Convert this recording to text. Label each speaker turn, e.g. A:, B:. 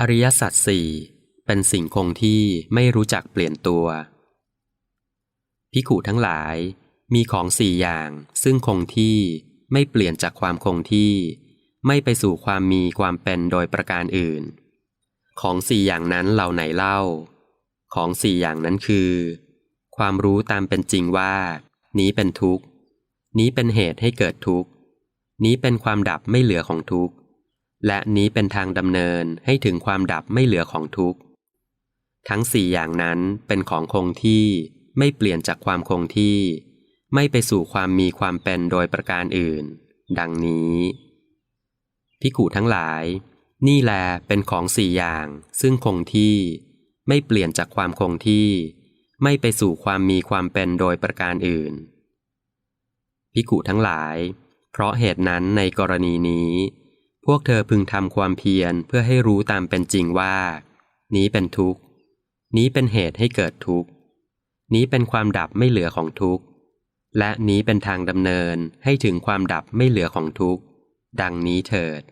A: อริยสัจสี่เป็นสิ่งคงที่ไม่รู้จักเปลี่ยนตัว พิขุทั้งหลายมีของสี่อย่างซึ่งคงที่ไม่เปลี่ยนจากความคงที่ ไม่ไปสู่ความมีความเป็นโดยประการอื่น ของสี่อย่างนั้นเหล่าไหนเล่า ของสี่อย่างนั้นคือ ความรู้ตามเป็นจริงว่า นี้เป็นทุกข์ นี้เป็นเหตุให้เกิดทุกข์ นี้เป็นความดับไม่เหลือของทุกข์ และนี้เป็นทางดำเนินให้ถึงความดับไม่เหลือของทุกข์ ทั้งสี่อย่างนั้นเป็นของคงที่ไม่เปลี่ยนจากความคงที่ ไม่ไปสู่ความมีความเป็นโดยประการอื่น ดังนี้พิขุทั้งหลาย นี่แลเป็นของสี่อย่าง ซึ่งคงที่ ไม่เปลี่ยนจากความคงที่ ไม่ไปสู่ความมีความเป็นโดยประการอื่นพิขุทั้งหลาย เพราะเหตุนั้นในกรณีนี้ วกเธอพึงทำความเพียรเพื่อให้รู้ตามเป็นจริงว่า นี้เป็นทุกข์ นี้เป็นเหตุให้เกิดทุกข์ นี้เป็นความดับไม่เหลือของทุกข์ และนี้เป็นทางดำเนินให้ถึงความดับไม่เหลือของทุกข์ ดังนี้เถิด